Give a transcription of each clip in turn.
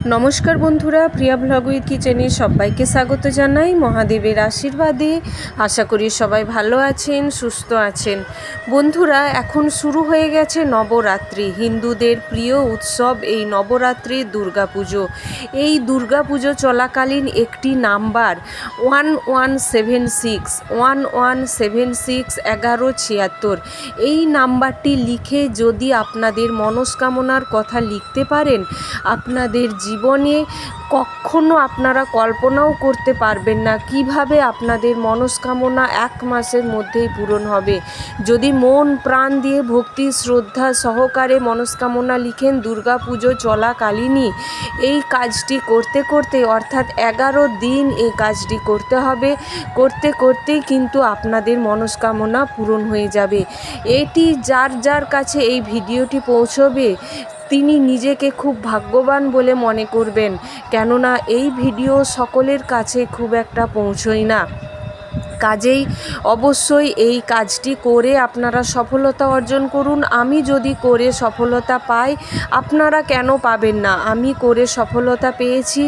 নমস্কার বন্ধুরা, প্রিয়া blog with কিচেনে সবাইকে স্বাগত জানাই। মহাদেবের আশীর্বাদে আশা করি সবাই ভালো আছেন, সুস্থ আছেন। বন্ধুরা, এখন শুরু হয়ে গেছে নবরাত্রি। হিন্দুদের প্রিয় উৎসব এই নবরাত্রি দুর্গাপুজো। এই দুর্গাপুজো চলাকালীন একটি number one one seven six, one one seven six এগারো ছিয়াত্তর। এই নাম্বারটি লিখে যদি আপনাদের মনস্কামনার কথা লিখতে পারেন, আপনাদের জীবনে কখনো আপনারা কল্পনাও করতে পারবেন না কীভাবে আপনাদের মনস্কামনা এক মাসের মধ্যেই পূরণ হবে। যদি মন, প্রাণ দিয়ে ভক্তি, শ্রদ্ধা সহকারে মনস্কামনা লিখেন দুর্গা পুজো চলাকালীনই এই কাজটি করতে করতে, অর্থাৎ এগারো দিন এই কাজটি করতে হবে, করতে করতেই কিন্তু আপনাদের মনস্কামনা পূরণ হয়ে যাবে। এটি যার যার কাছে এই ভিডিওটি পৌঁছবে তিনি নিজেকে খুব ভাগ্যবান বলে মনে করবেন। কেননা এই ভিডিও সকলের কাছে খুব একটা পৌঁছয় না। কাজেই অবশ্যই এই কাজটি করে আপনারা সফলতা অর্জন করুন। আমি যদি করে সফলতা পাই, আপনারা কেন পাবেন না? আমি করে সফলতা পেয়েছি,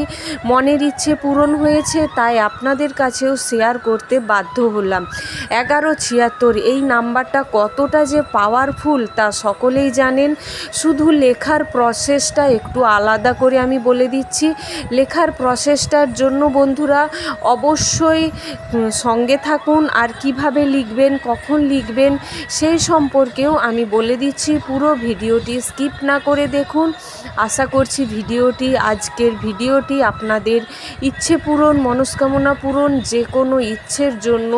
মনের ইচ্ছে পূরণ হয়েছে, তাই আপনাদের কাছেও শেয়ার করতে বাধ্য হলাম। এগারো ছিয়াত্তর, এই নাম্বারটা কতটা যে পাওয়ারফুল তা সকলেই জানেন। শুধু লেখার প্রসেসটা একটু আলাদা করে আমি বলে দিচ্ছি। লেখার প্রসেসটার জন্য বন্ধুরা, অবশ্যই সঙ্গে থাকুন আর কীভাবে লিখবেন, কখন লিখবেন, সেই সম্পর্কেও আমি বলে দিচ্ছি। পুরো ভিডিওটি স্কিপ না করে দেখুন। আশা করছি ভিডিওটি, আজকের ভিডিওটি আপনাদের ইচ্ছে পূরণ, মনস্কামনা পূরণ, যে কোনো ইচ্ছের জন্য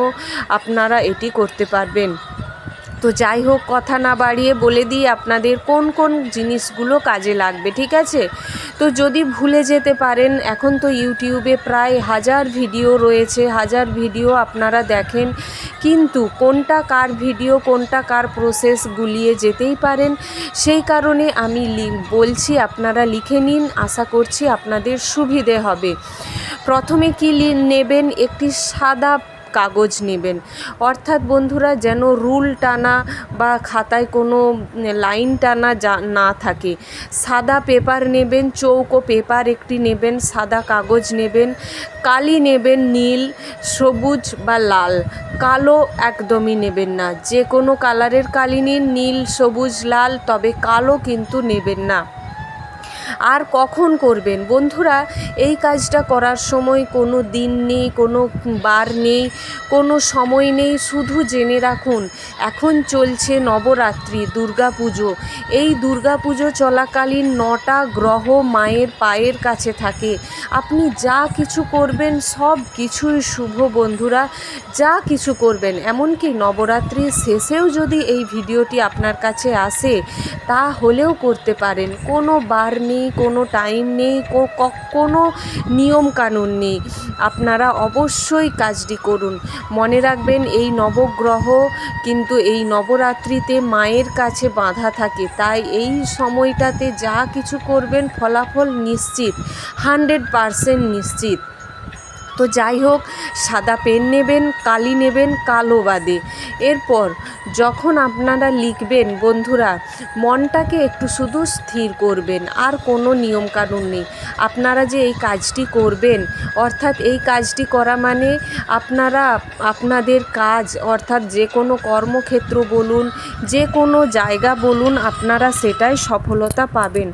আপনারা এটি করতে পারবেন। তো যাই হোক, কথা না বাড়িয়ে বলে দিই আপনাদের কোন কোন জিনিসগুলো কাজে লাগবে, ঠিক আছে? তো যদি ভুলে যেতে পারেন, এখন তো ইউটিউবে প্রায় হাজার ভিডিও রয়েছে, হাজার ভিডিও আপনারা দেখেন। কিন্তু কোনটা কার ভিডিও, কোনটা কার প্রসেস গুলিয়ে যেতেই পারেন, সেই কারণে আমি বলছি আপনারা লিখে নিন, আশা করছি আপনাদের সুবিধে হবে। প্রথমে কি নেবেন? একটি সাদা কাগজ নেবেন। অর্থাৎ বন্ধুরা, যেন রুল টানা বা খাতায় কোনো লাইন টানা যা না থাকে। সাদা পেপার নেবেন, চৌকো পেপার একটি নেবেন, সাদা কাগজ নেবেন, কালি নেবেন নীল, সবুজ বা লাল। কালো একদমই নেবেন না। যে কোনো কালারের কালি নিন, নীল, সবুজ, লাল, তবে কালো কিন্তু নেবেন না। আর কখন করবেন? বন্ধুরা, এই কাজটা করার সময় কোনো দিন নেই, কোনো বার নেই, কোনো সময় নেই। শুধু জেনে রাখুন, এখন চলছে নবরাত্রি দুর্গা পুজো এই দুর্গা পুজো চলাকালীন নটা গ্রহ মায়ের পায়ের কাছে থাকে। আপনি যা কিছু করবেন, সব কিছুই শুভ বন্ধুরা, যা কিছু করবেন। এমনকি নবরাত্রির শেষেও যদি এই ভিডিওটি আপনার কাছে আসে, তা হলেও করতে পারেন। কোনো বার নেই কোনো টাইম নেই কোনো নিয়ম কানুন নেই। আপনারা অবশ্যই কাজটি করুন। মনে রাখবেন, এই নবগ্রহ কিন্তু এই নবরাত্রিতে মায়ের কাছে বাঁধা থাকে। তাই এই সময়টাতে যা কিছু করবেন, ফলাফল নিশ্চিত, হান্ড্রেড পারসেন্ট নিশ্চিত। তো যাই হোক, সাদা পেন নেবেন, কালি নেবেন, কালো বাদে। এরপর যখন আপনারা লিখবেন, বন্ধুরা, মনটাকে একটু শুধু স্থির করবেন, আর কোনো নিয়মকানুন নেই। আপনারা যে এই কাজটি করবেন, অর্থাৎ এই কাজটি করা মানে আপনারা আপনাদের কাজ, অর্থাৎ যে কোনো কর্মক্ষেত্র বলুন, যে কোনো জায়গা বলুন, আপনারা সেটাই সফলতা পাবেন।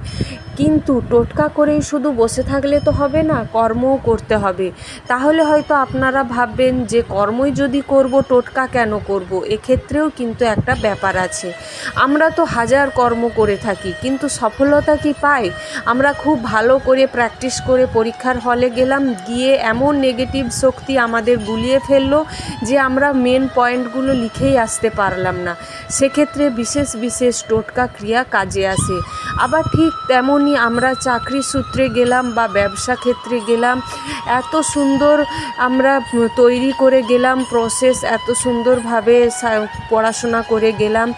কিন্তু টোটকা করেই শুধু বসে থাকলে তো হবে না, কর্মও করতে হবে। তাহলে হয়তো আপনারা ভাববেন যে, কর্মই যদি করব, টোটকা কেন করব? এক্ষেত্রেও কিন্তু একটা ব্যাপার আছে। আমরা তো হাজার কর্ম করে থাকি, কিন্তু সফলতা কি পাই? আমরা খুব ভালো করে প্র্যাকটিস করে পরীক্ষার হলে গেলাম, গিয়ে এমন নেগেটিভ শক্তি আমাদের গুলিয়ে ফেলল যে আমরা মেন পয়েন্টগুলো লিখেই আসতে পারলাম না। সেক্ষেত্রে বিশেষ বিশেষ টোটকা ক্রিয়া কাজে আসে। আবার ঠিক তেমনই আমরা চাকরি সূত্রে গেলাম বা ব্যবসা ক্ষেত্রে গেলাম, এত সুন্দর আমরা তৈরি করে গেলাম প্রসেস এত সুন্দরভাবে সা- পড়াশোনা করে গেলাম,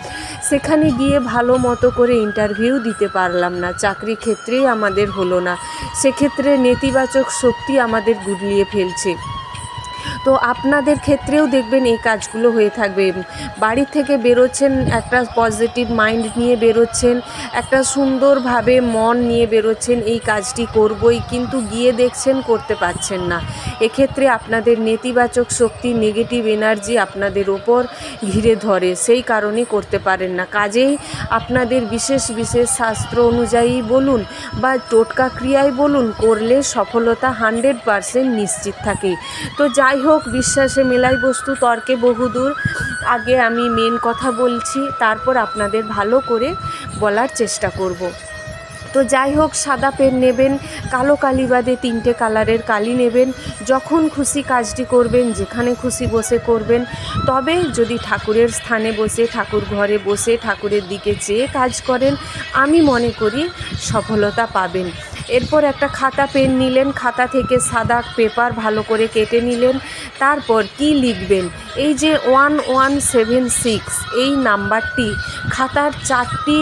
সেখানে গিয়ে ভালো মতো করে ইন্টারভিউ দিতে পারলাম না। চাকরি ক্ষেত্রেই আমাদের হলো না। সেক্ষেত্রে নেতিবাচক শক্তি আমাদের গুডলিয়ে ফেলছে। তো আপনাদের ক্ষেত্রেও দেখবেন এই কাজগুলো হয়ে থাকবে। বাড়ি থেকে বেরোচ্ছেন, একটা পজিটিভ মাইন্ড নিয়ে বেরোচ্ছেন, একটা সুন্দরভাবে মন নিয়ে বেরোচ্ছেন, এই কাজটি করবই, কিন্তু গিয়ে দেখছেন করতে পারছেন না। এক্ষেত্রে আপনাদের নেতিবাচক শক্তি নেগেটিভ এনার্জি আপনাদের ওপর ঘিরে ধরে, সেই কারণে করতে পারেন না। কাজেই আপনাদের বিশেষ বিশেষ শাস্ত্র অনুযায়ী বলুন বা টোটকা ক্রিয়ায় বলুন, করলে সফলতা হান্ড্রেড পারসেন্ট নিশ্চিত থাকে। তো যাই হোক বিশ্বাসে মেলাই বস্তু, তর্কে বহুদূর। আগে আমি মেন কথা বলছি, তারপর আপনাদের ভালো করে বলার চেষ্টা করব। তো যাই হোক, সাদা পেন নেবেন, কালো কালি বাদে তিনটে কালারের কালি নেবেন। যখন খুশি কাজটি করবেন, যেখানে খুশি বসে করবেন। তবে যদি ঠাকুরের স্থানে বসে, ঠাকুর ঘরে বসে, ঠাকুরের দিকে চেয়ে কাজ করেন, আমি মনে করি সফলতা পাবেন। এরপর একটা খাতা পেন নিলেন, খাতা থেকে সাদা পেপার ভালো করে কেটে নিলেন। তারপর কি লিখবেন? এই যে ওয়ান ওয়ান সেভেন সিক্স, এই নাম্বারটি, খাতার চারটি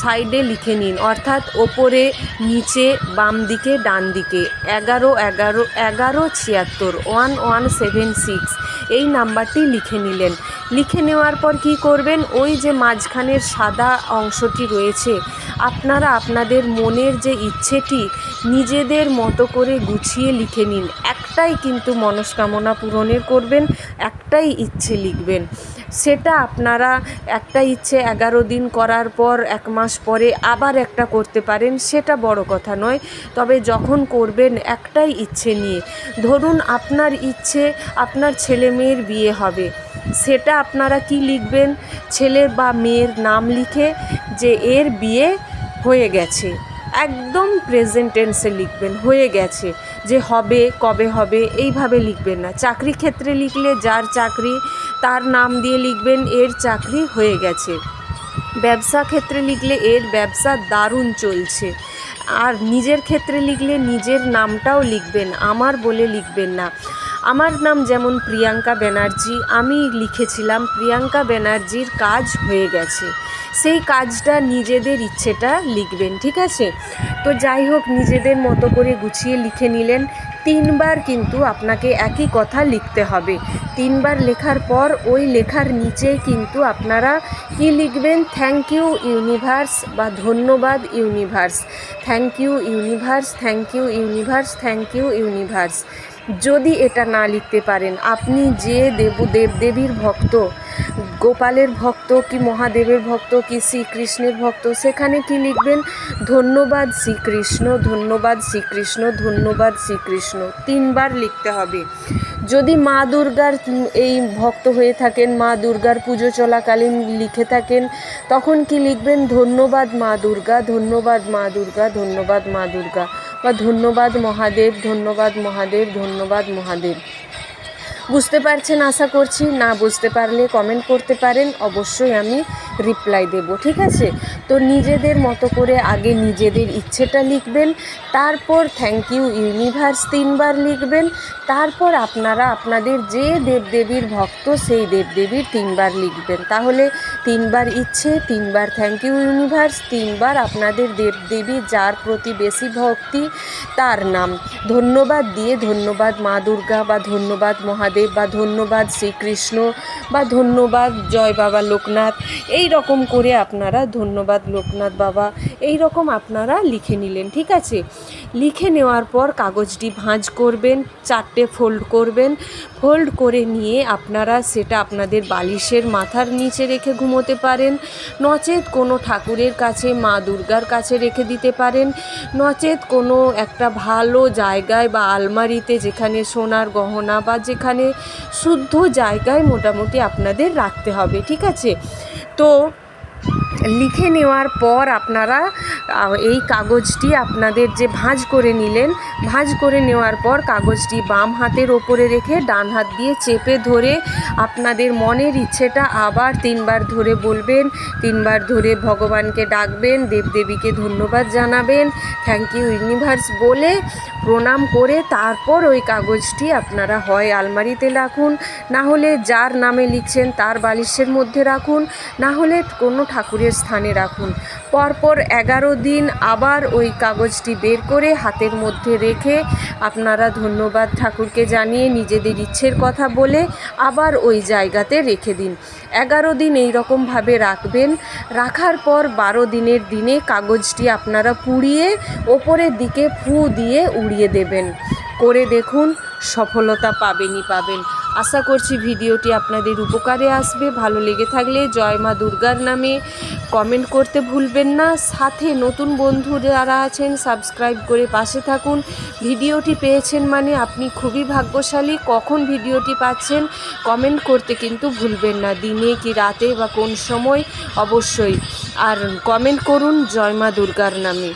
সাইডে লিখে নিন। অর্থাৎ ওপরে, নিচে, বাম দিকে, ডান দিকে। এগারো এগারো এগারো, ছিয়াত্তর, ওয়ান ওয়ান, সেভেন, সিক্স। এই নাম্বারটি লিখে নিলেন। লিখে নেওয়ার পর কি করবেন? ওই যে মাঝখানের সাদা অংশটি রয়েছে। আপনারা আপনাদের মনের যে ইচ্ছেটি, নিজেদের মতো করে গুছিয়ে লিখে নিন। একটাই কিন্তু মনস্কামনা পূরণের করবেন, একটাই ইচ্ছে লিখবেন। সেটা আপনারা একটা ইচ্ছে এগারো দিন করার পর, এক মাস পরে আবার একটা করতে পারেন, সেটা বড় কথা নয়। তবে যখন করবেন একটাই ইচ্ছে নিয়ে। ধরুন আপনার ইচ্ছে আপনার ছেলে মেয়ের বিয়ে হবে। সেটা আপনারা কি লিখবেন? ছেলে বা মেয়ের নাম লিখে যে এর বিয়ে হয়ে গেছে। একদম প্রেজেন্ট টেন্সে লিখবেন, হয়ে গেছে। যে হবে, কবে হবে, এইভাবে লিখবেন না। চাকরি ক্ষেত্রে লিখলে যার চাকরি, তার নাম দিয়ে লিখবেন, এর চাকরি হয়ে গেছে। ব্যবসা ক্ষেত্রে লিখলে এর ব্যবসা দারুণ চলছে। আর নিজের ক্ষেত্রে লিখলে নিজের নামটাও লিখবেন, আমার বলে লিখবেন না। আমার নাম যেমন প্রিয়াঙ্কা ব্যানার্জি, আমি লিখেছিলাম, প্রিয়াঙ্কা ব্যানার্জির কাজ হয়ে গেছে। সেই কাজটা নিজেদের ইচ্ছেটা লিখবেন, ঠিক আছে? তো যাই হোক, নিজেদের মতো করে গুছিয়ে লিখে নিলেন। তিনবার কিন্তু আপনাকে একই কথা লিখতে হবে। তিনবার লেখার পর ওই লেখার নিচেই কিন্তু আপনারা কি লিখবেন? থ্যাংক ইউ ইউনিভার্স বা ধন্যবাদ universe thank you universe thank you universe thank you universe যদি এটা না লিখতে পারেন, আপনি যে দেব দেবদেবীর ভক্ত গোপালের ভক্ত কি মহাদেবের ভক্ত কি শ্রীকৃষ্ণের ভক্ত? সেখানে কি লিখবেন? ধন্যবাদ শ্রীকৃষ্ণ ধন্যবাদ শ্রীকৃষ্ণ ধন্যবাদ শ্রীকৃষ্ণ। তিনবার লিখতে হবে। যদি মা দুর্গার এই ভক্ত হয়ে থাকেন, মা দুর্গার পুজো চলাকালীন লিখে থাকেন, তখন কি লিখবেন? ধন্যবাদ মা দুর্গা, ধন্যবাদ মা দুর্গা, ধন্যবাদ মা দুর্গা। বা ধন্যবাদ মহাদেব ধন্যবাদ মহাদেব ধন্যবাদ মহাদেব। বুঝতে পারছেন, আশা করছি। না বুঝতে পারলে কমেন্ট করতে পারেন। অবশ্যই আমি রিপ্লাই দেব, ঠিক আছে? তো নিজেদের মতো করে আগে নিজেদের ইচ্ছেটা লিখবেন, তারপর থ্যাংক ইউ ইউনিভার্স তিনবার লিখবেন, তারপর আপনারা আপনাদের যে দেবদেবীর ভক্ত, সেই দেবদেবীর তিনবার লিখবেন। তাহলে তিনবার ইচ্ছে, তিনবার থ্যাংক ইউ ইউনিভার্স তিনবার আপনাদের দেবদেবী, যার প্রতি বেশি ভক্তি, তার নাম। ধন্যবাদ দিয়ে ধন্যবাদ মা দুর্গা বা ধন্যবাদ মহাদেব বা ধন্যবাদ শ্রীকৃষ্ণ বা ধন্যবাদ জয় বাবা লোকনাথ। এই রকম করে আপনারা ধন্যবাদ লোকনাথ বাবা, এই রকম আপনারা লিখে নিলেন, ঠিক আছে? লিখে নেওয়ার পর কাগজটি ভাঁজ করবেন, চারটে ফোল্ড করবেন। ফোল্ড করে নিয়ে আপনারা সেটা আপনাদের বালিশের মাথার নিচে রেখে ঘুমোতে পারেন। নচেত কোনো ঠাকুরের কাছে, মা দুর্গার কাছে রেখে দিতে পারেন। নচেত কোনো একটা ভালো জায়গায় বা আলমারিতে যেখানে সোনার গহনা বা যেখানে শুদ্ধ জায়গায় মোটামুটি আপনাদের রাখতে হবে ঠিক আছে? তো লিখে নেওয়ার পর আপনারা এই কাগজটি আপনাদের যে ভাঁজ করে নিলেন, ভাঁজ করে নেওয়ার পর কাগজটি বাম হাতের ওপরে রেখে ডান হাত দিয়ে চেপে ধরে আপনাদের মনের ইচ্ছেটা আবার তিনবার ধরে বলবেন, তিনবার ধরে ভগবানকে ডাকবেন, দেবদেবীকে ধন্যবাদ জানাবেন থ্যাংক ইউ ইউনিভার্স বলে প্রণাম করে তারপর ওই কাগজটি আপনারা হয় আলমারিতে রাখুন, না হলে যার নামে লিখছেন তার বালিশের মধ্যে রাখুন, না হলে কোনো ঠাকুরের স্থানে রাখুন। পরপর এগারো দিন আবার ওই কাগজটি বের করে হাতের মধ্যে রেখে আপনারা ধন্যবাদ ঠাকুরকে জানিয়ে নিজেদের ইচ্ছের কথা বলে আবার ওই জায়গাতে রেখে দিন। এগারো দিন এই রকমভাবে রাখবেন। রাখার পর বারো দিনের দিনে কাগজটি আপনারা পুড়িয়ে ওপরের দিকে ফু দিয়ে উড়িয়ে দেবেন। করে দেখুন সফলতা পাবেনই পাবেন। আশা করছি ভিডিওটি আপনাদের উপকারে আসবে। ভালো লেগে থাকলে জয় মা দুর্গার নামে কমেন্ট করতে ভুলবেন না। সাথে নতুন বন্ধু যারা আছেন, সাবস্ক্রাইব করে পাশে থাকুন। ভিডিওটি পেয়েছেন মানে আপনি খুবই ভাগ্যশালী। কখন ভিডিওটি পাচ্ছেন, কমেন্ট করতে কিন্তু ভুলবেন না। দিনে কি রাতে বা কোন সময়? অবশ্যই। আর কমেন্ট করুন জয়মা দুর্গার নামে।